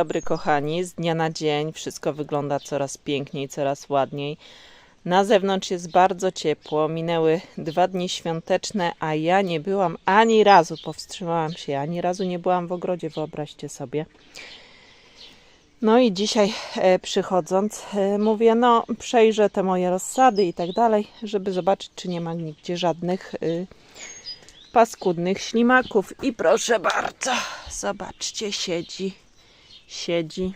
Dobry kochani, z dnia na dzień wszystko wygląda coraz piękniej, coraz ładniej. Na zewnątrz jest bardzo ciepło, minęły dwa dni świąteczne, a ja nie byłam ani razu, powstrzymałam się, ani razu nie byłam w ogrodzie, wyobraźcie sobie. No i dzisiaj e, przychodząc, e, mówię, no przejrzę te moje rozsady i tak dalej, żeby zobaczyć, czy nie ma nigdzie żadnych y, paskudnych ślimaków. I proszę bardzo, zobaczcie, siedzi, siedzi.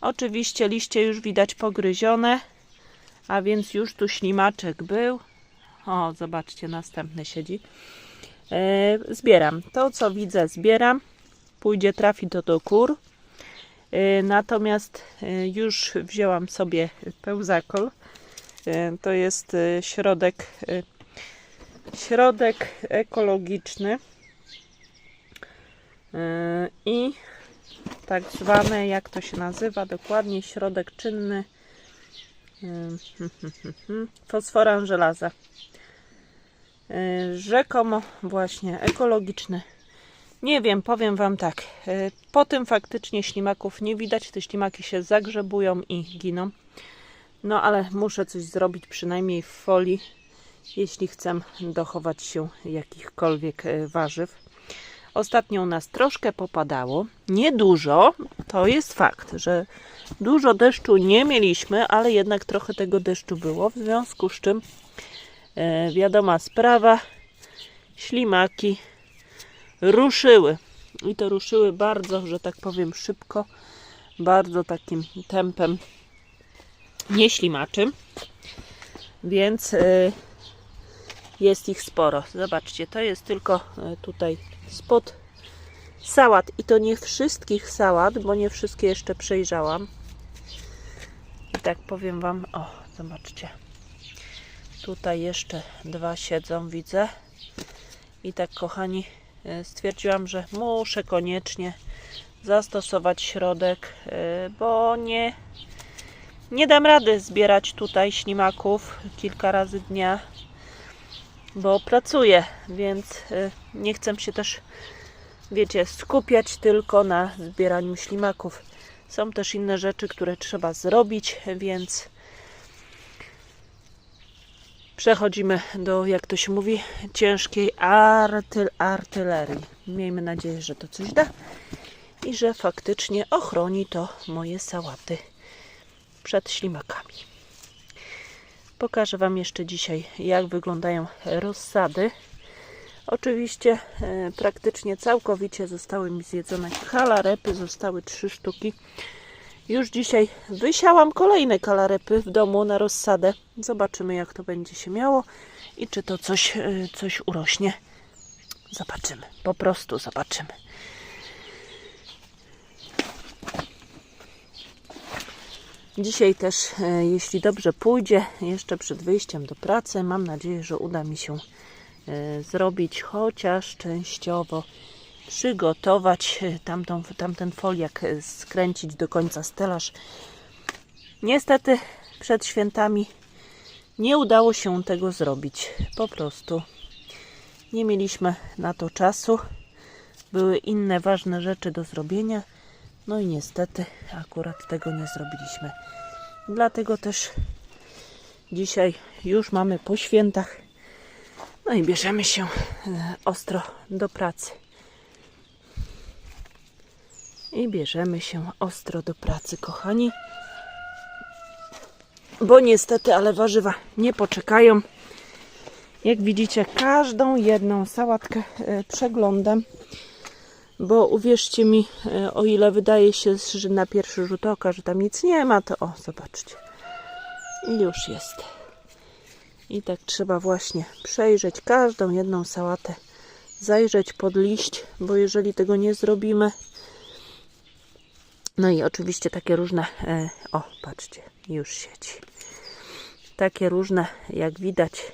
Oczywiście liście już widać pogryzione, a więc już tu ślimaczek był. O, zobaczcie, następny siedzi. E, zbieram. To, co widzę, zbieram. Pójdzie, trafi to do kur. E, Natomiast e, już wzięłam sobie pełzakol. To jest środek, środek ekologiczny i tak zwany, jak to się nazywa dokładnie, środek czynny fosforan żelaza. E, Rzekomo właśnie ekologiczny. Nie wiem, powiem Wam tak. e, Po tym faktycznie ślimaków nie widać. Te ślimaki się zagrzebują i giną. No ale muszę coś zrobić przynajmniej w folii, jeśli chcę dochować się jakichkolwiek e, warzyw. Ostatnio u nas troszkę popadało. Niedużo, to jest fakt, że dużo deszczu nie mieliśmy, ale jednak trochę tego deszczu było. W związku z czym e, wiadoma sprawa, ślimaki ruszyły. I to ruszyły bardzo, że tak powiem, szybko, bardzo takim tempem nieślimaczym. Więc e, jest ich sporo. Zobaczcie, to jest tylko e, tutaj spod sałat. I to nie wszystkich sałat, bo nie wszystkie jeszcze przejrzałam. I tak powiem Wam, o, zobaczcie. Tutaj jeszcze dwa siedzą, widzę. I tak, kochani, e, stwierdziłam, że muszę koniecznie zastosować środek, e, bo nie, nie dam rady zbierać tutaj ślimaków kilka razy dnia, bo pracuję, więc y, nie chcę się też, wiecie, skupiać tylko na zbieraniu ślimaków. Są też inne rzeczy, które trzeba zrobić, więc przechodzimy do, jak to się mówi, ciężkiej artyl artylerii. Miejmy nadzieję, że to coś da i że faktycznie ochroni to moje sałaty przed ślimakami. Pokażę Wam jeszcze dzisiaj, jak wyglądają rozsady. Oczywiście e, praktycznie całkowicie zostały mi zjedzone kalarepy, zostały trzy sztuki. Już dzisiaj wysiałam kolejne kalarepy w domu na rozsadę. Zobaczymy, jak to będzie się miało i czy to coś, e, coś urośnie. Zobaczymy, po prostu zobaczymy. Dzisiaj też, e, jeśli dobrze pójdzie, jeszcze przed wyjściem do pracy, mam nadzieję, że uda mi się e, zrobić chociaż częściowo, przygotować e, tamtą, tamten foliak, skręcić do końca stelaż. Niestety przed świętami nie udało się tego zrobić. Po prostu nie mieliśmy na to czasu. Były inne ważne rzeczy do zrobienia. No i niestety akurat tego nie zrobiliśmy. Dlatego też dzisiaj już mamy po świętach. No i bierzemy się e, ostro do pracy. I bierzemy się ostro do pracy, kochani. Bo niestety, ale warzywa nie poczekają. Jak widzicie, każdą jedną sałatkę e, przeglądam bo uwierzcie mi, e, o ile wydaje się, że na pierwszy rzut oka, że tam nic nie ma, to o, zobaczcie. Już jest. I tak trzeba właśnie przejrzeć każdą jedną sałatę, zajrzeć pod liść, bo jeżeli tego nie zrobimy, no i oczywiście takie różne, e, o, patrzcie, już siedzi. Takie różne, jak widać,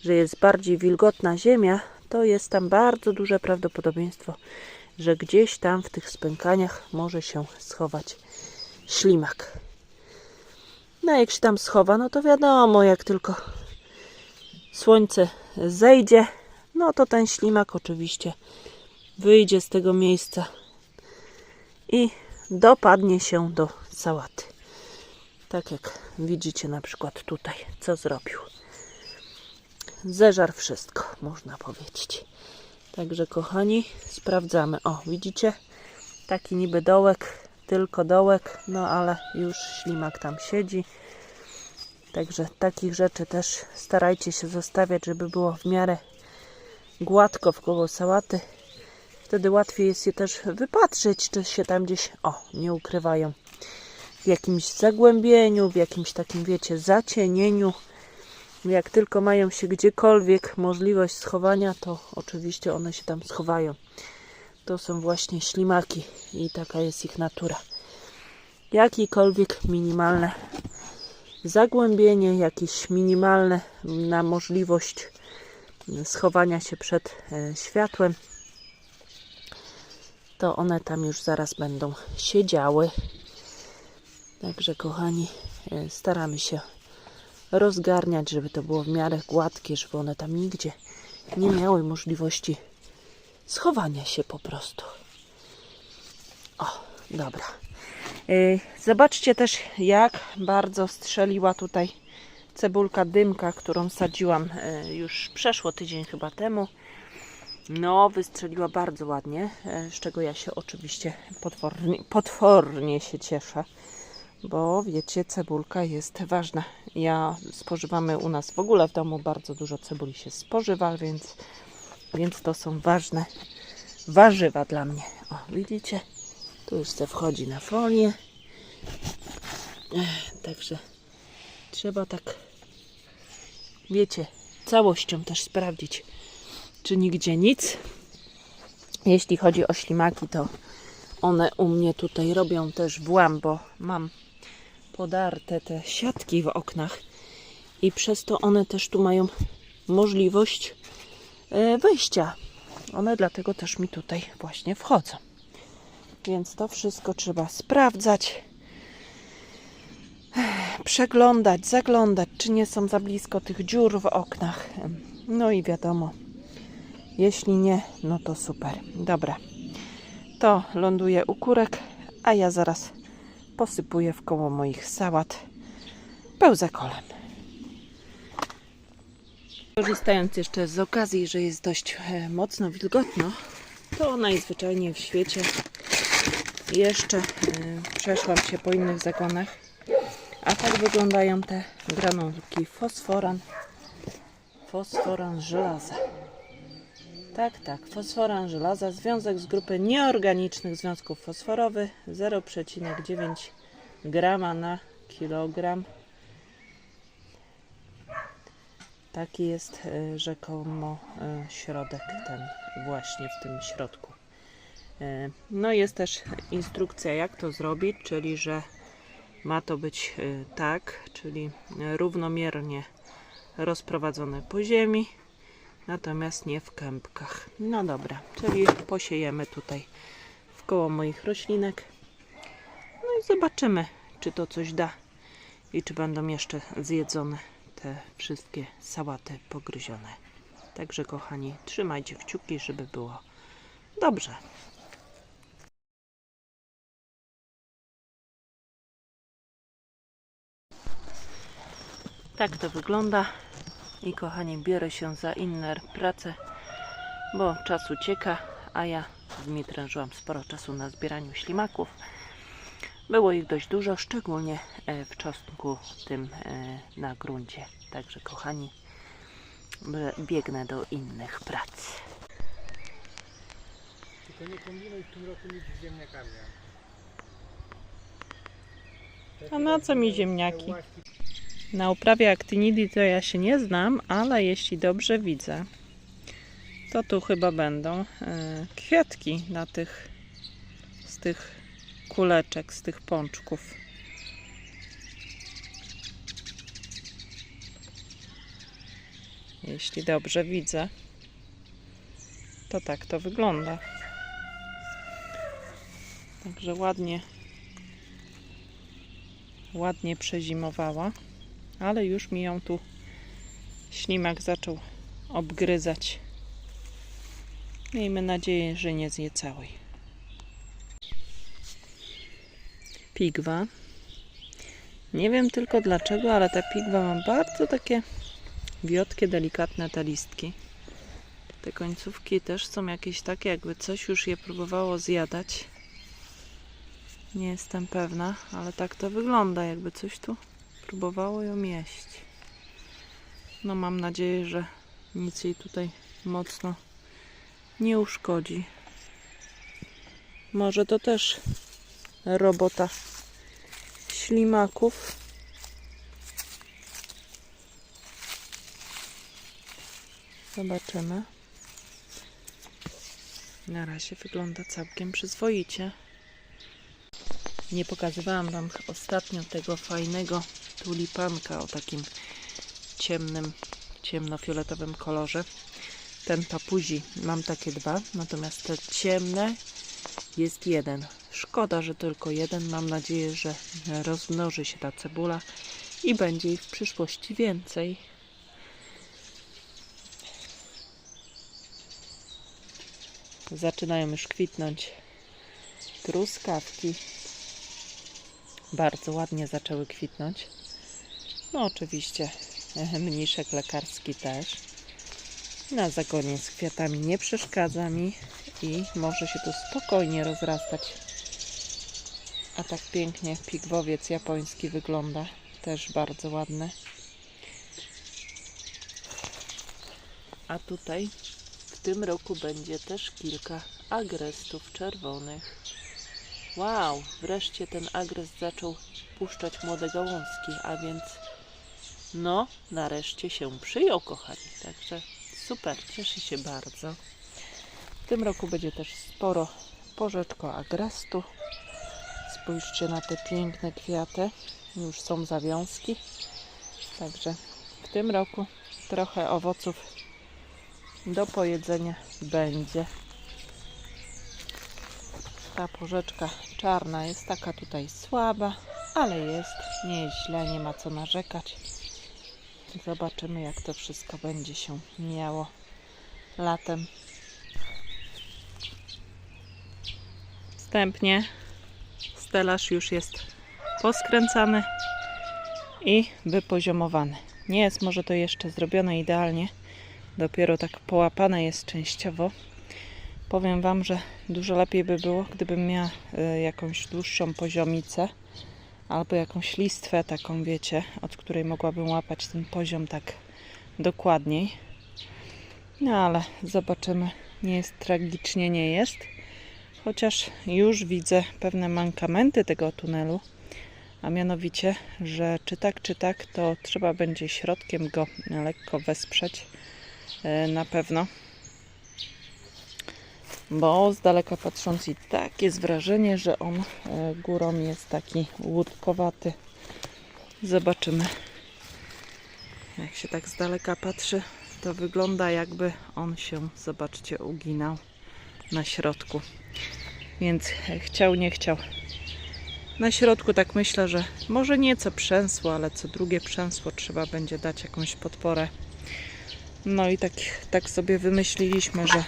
że jest bardziej wilgotna ziemia, to jest tam bardzo duże prawdopodobieństwo, że gdzieś tam w tych spękaniach może się schować ślimak. No jak się tam schowa, no to wiadomo, jak tylko słońce zejdzie, no to ten ślimak oczywiście wyjdzie z tego miejsca i dopadnie się do sałaty. Tak jak widzicie na przykład tutaj, co zrobił. Zeżar wszystko, można powiedzieć. Także kochani, sprawdzamy. O, widzicie? Taki niby dołek, tylko dołek, no ale już ślimak tam siedzi. Także takich rzeczy też starajcie się zostawiać, żeby było w miarę gładko w koło sałaty. Wtedy łatwiej jest je też wypatrzeć, czy się tam gdzieś, o, nie ukrywają. W jakimś zagłębieniu, w jakimś takim, wiecie, zacienieniu. Jak tylko mają się gdziekolwiek możliwość schowania, to oczywiście one się tam schowają. To są właśnie ślimaki i taka jest ich natura. Jakiekolwiek minimalne zagłębienie, jakieś minimalne na możliwość schowania się przed e, światłem, to one tam już zaraz będą siedziały. Także kochani, e, staramy się rozgarniać, żeby to było w miarę gładkie, żeby one tam nigdzie nie miały możliwości schowania się po prostu. O, dobra. Yy, Zobaczcie też, jak bardzo strzeliła tutaj cebulka dymka, którą sadziłam yy, już przeszło tydzień chyba temu. No, wystrzeliła bardzo ładnie, yy, z czego ja się oczywiście potwornie, potwornie się cieszę, bo wiecie, cebulka jest ważna. Ja spożywamy u nas w ogóle w domu bardzo dużo cebuli się spożywa, więc, więc to są ważne warzywa dla mnie. O, widzicie? Tu już se wchodzi na folię. Także trzeba tak, wiecie, całością też sprawdzić, czy nigdzie nic. Jeśli chodzi o ślimaki, to one u mnie tutaj robią też włam, bo mam podarte te siatki w oknach i przez to one też tu mają możliwość e, wejścia. One dlatego też mi tutaj właśnie wchodzą. Więc to wszystko trzeba sprawdzać, przeglądać, zaglądać, czy nie są za blisko tych dziur w oknach. No i wiadomo, jeśli nie, no to super. Dobra, to ląduje u kurek, a ja zaraz posypuję w koło moich sałat pełzakolem. Korzystając jeszcze z okazji, że jest dość e, mocno wilgotno, to najzwyczajniej w świecie jeszcze e, przeszłam się po innych zagonach. A tak wyglądają te granulki fosforan. Fosforan żelaza. Tak, tak, fosforan żelaza, związek z grupy nieorganicznych związków fosforowych 0,9 grama na kilogram. Taki jest e, rzekomo e, środek ten właśnie w tym środku. E, No jest też instrukcja jak to zrobić, czyli że ma to być tak, czyli równomiernie rozprowadzone po ziemi, natomiast nie w kępkach. No dobra, czyli posiejemy tutaj w koło moich roślinek. No i zobaczymy, czy to coś da i czy będą jeszcze zjedzone te wszystkie sałaty pogryzione. Także kochani, trzymajcie kciuki, żeby było dobrze. Tak to wygląda. I kochani, biorę się za inne prace, bo czas ucieka, a ja z Dmitrem żyłam sporo czasu na zbieraniu ślimaków. Było ich dość dużo, szczególnie e, w czosnku tym e, na gruncie. Także kochani, biegnę do innych prac. Tylko nie kombinuj w tym roku nic z ziemniakami. A na co mi ziemniaki? Na uprawie aktinidy to ja się nie znam, ale jeśli dobrze widzę, to tu chyba będą e, kwiatki na tych, z tych kuleczek, z tych pączków. Jeśli dobrze widzę, to tak to wygląda. Także ładnie, ładnie przezimowała ale już mi ją tu ślimak zaczął obgryzać. Miejmy nadzieję, że nie zje całej. pigwa. Nie wiem tylko dlaczego, ale ta pigwa ma bardzo takie wiotkie, delikatne te listki. Te końcówki też są jakieś takie, jakby coś już je próbowało zjadać. Nie jestem pewna, ale tak to wygląda, jakby coś tu próbowało ją jeść. No mam nadzieję, że nic jej tutaj mocno nie uszkodzi. Może to też robota ślimaków. Zobaczymy. Na razie wygląda całkiem przyzwoicie. Nie pokazywałam Wam ostatnio tego fajnego tulipanka o takim ciemnym, ciemnofioletowym kolorze. Ten papuzi mam takie dwa, natomiast te ciemne jest jeden. Szkoda, że tylko jeden. Mam nadzieję, że rozmnoży się ta cebula i będzie ich w przyszłości więcej. Zaczynają już kwitnąć truskawki. Bardzo ładnie zaczęły kwitnąć. No oczywiście e, mniszek lekarski też. Na zagonie z kwiatami nie przeszkadza mi i może się tu spokojnie rozrastać. A tak pięknie pigwowiec japoński wygląda. Też bardzo ładny. A tutaj w tym roku będzie też kilka agrestów czerwonych. Wow, wreszcie ten agrest zaczął puszczać młode gałązki, a więc no, nareszcie się przyjął, kochani. Także super, cieszę się bardzo. W tym roku będzie też sporo porzeczko agrestu. Spójrzcie na te piękne kwiaty. Już są zawiązki. Także w tym roku trochę owoców do pojedzenia będzie. Ta porzeczka czarna jest taka tutaj słaba, ale jest nieźle, nie ma co narzekać. Zobaczymy, jak to wszystko będzie się miało latem. Wstępnie stelaż już jest poskręcany i wypoziomowany. Nie jest może to jeszcze zrobione idealnie, dopiero tak połapane jest częściowo. Powiem Wam, że dużo lepiej by było, gdybym miała y, jakąś dłuższą poziomicę albo jakąś listwę taką, wiecie, od której mogłabym łapać ten poziom tak dokładniej. No ale zobaczymy. Nie jest tragicznie, nie jest. Chociaż już widzę pewne mankamenty tego tunelu, a mianowicie, że czy tak, czy tak, to trzeba będzie środkiem go lekko wesprzeć e, na pewno. Bo z daleka patrząc i tak jest wrażenie, że on e, górą jest taki łódkowaty. Zobaczymy. Jak się tak z daleka patrzy, to wygląda jakby on się, zobaczcie, uginał na środku. Więc chciał, nie chciał. Na środku tak myślę, że może nieco przęsło, ale co drugie przęsło trzeba będzie dać jakąś podporę. No i tak, tak sobie wymyśliliśmy, że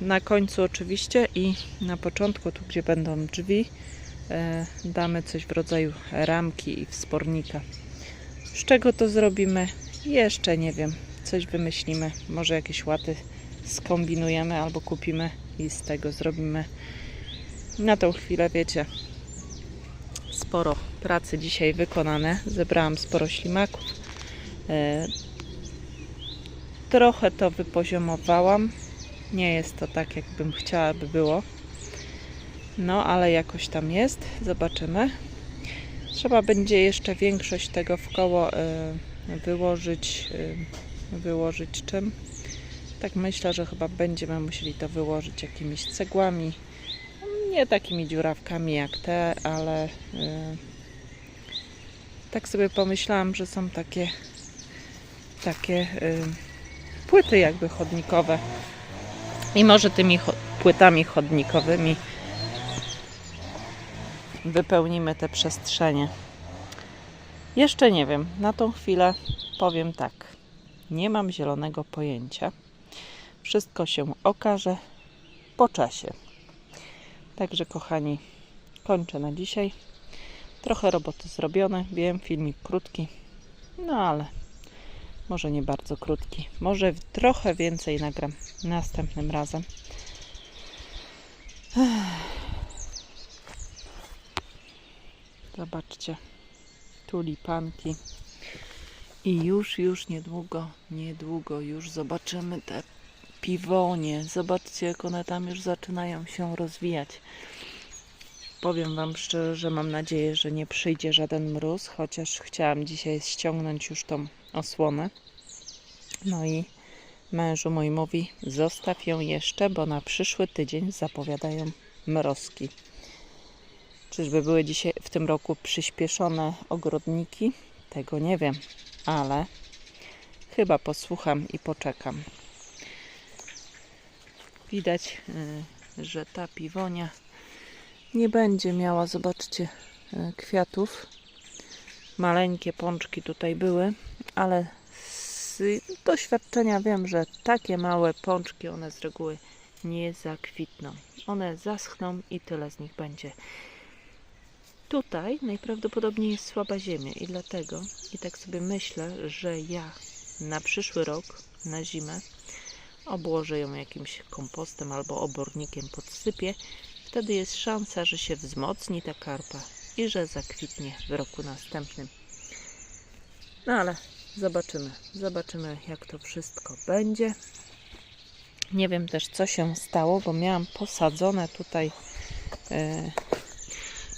na końcu oczywiście i na początku, tu gdzie będą drzwi, e, damy coś w rodzaju ramki i wspornika. Z czego to zrobimy? Jeszcze nie wiem. Coś wymyślimy. Może jakieś łaty skombinujemy albo kupimy i z tego zrobimy. Na tą chwilę, wiecie, sporo pracy dzisiaj wykonane. Zebrałam sporo ślimaków. E, trochę to wypoziomowałam. Nie jest to tak, jakbym chciała, by było. No, ale jakoś tam jest. Zobaczymy. Trzeba będzie jeszcze większość tego w koło e, wyłożyć, e, wyłożyć czym? Tak myślę, że chyba będziemy musieli to wyłożyć jakimiś cegłami. Nie takimi dziurawkami jak te, ale yy, tak sobie pomyślałam, że są takie takie płyty jakby chodnikowe. I może tymi płytami chodnikowymi wypełnimy te przestrzenie. Jeszcze nie wiem. Na tą chwilę powiem tak. Nie mam zielonego pojęcia. Wszystko się okaże po czasie. Także, kochani, kończę na dzisiaj. Trochę roboty zrobione, wiem, filmik krótki, no ale może nie bardzo krótki. Może trochę więcej nagram następnym razem. Zobaczcie, tulipanki. I już, już niedługo, niedługo już zobaczymy te piwonie. Zobaczcie, jak one tam już zaczynają się rozwijać. Powiem Wam szczerze, że mam nadzieję, że nie przyjdzie żaden mróz, chociaż chciałam dzisiaj ściągnąć już tą osłonę. No i mężu mój mówi, zostaw ją jeszcze, bo na przyszły tydzień zapowiadają mrozki. Czyżby były dzisiaj w tym roku przyspieszone ogrodniki? Tego nie wiem, ale chyba posłucham i poczekam. Widać, y, że ta piwonia nie będzie miała, zobaczcie, y, kwiatów. Maleńkie pączki tutaj były, ale z doświadczenia wiem, że takie małe pączki one z reguły nie zakwitną. One zaschną i tyle z nich będzie. Tutaj najprawdopodobniej jest słaba ziemia i dlatego, i tak sobie myślę, że ja na przyszły rok, na zimę, obłożę ją jakimś kompostem albo obornikiem podsypię. Wtedy jest szansa, że się wzmocni ta karpa i że zakwitnie w roku następnym. No ale zobaczymy, zobaczymy jak to wszystko będzie. Nie wiem też co się stało, bo miałam posadzone tutaj e,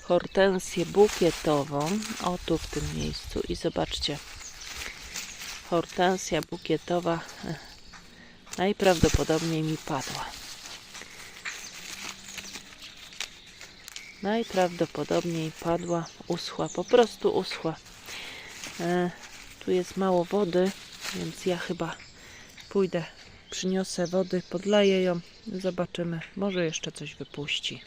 hortensję bukietową. O tu w tym miejscu i zobaczcie. Hortensja bukietowa e, najprawdopodobniej mi padła. Najprawdopodobniej padła, uschła, po prostu uschła. E, tu jest mało wody, więc ja chyba pójdę, przyniosę wody, podleję ją, zobaczymy, może jeszcze coś wypuści.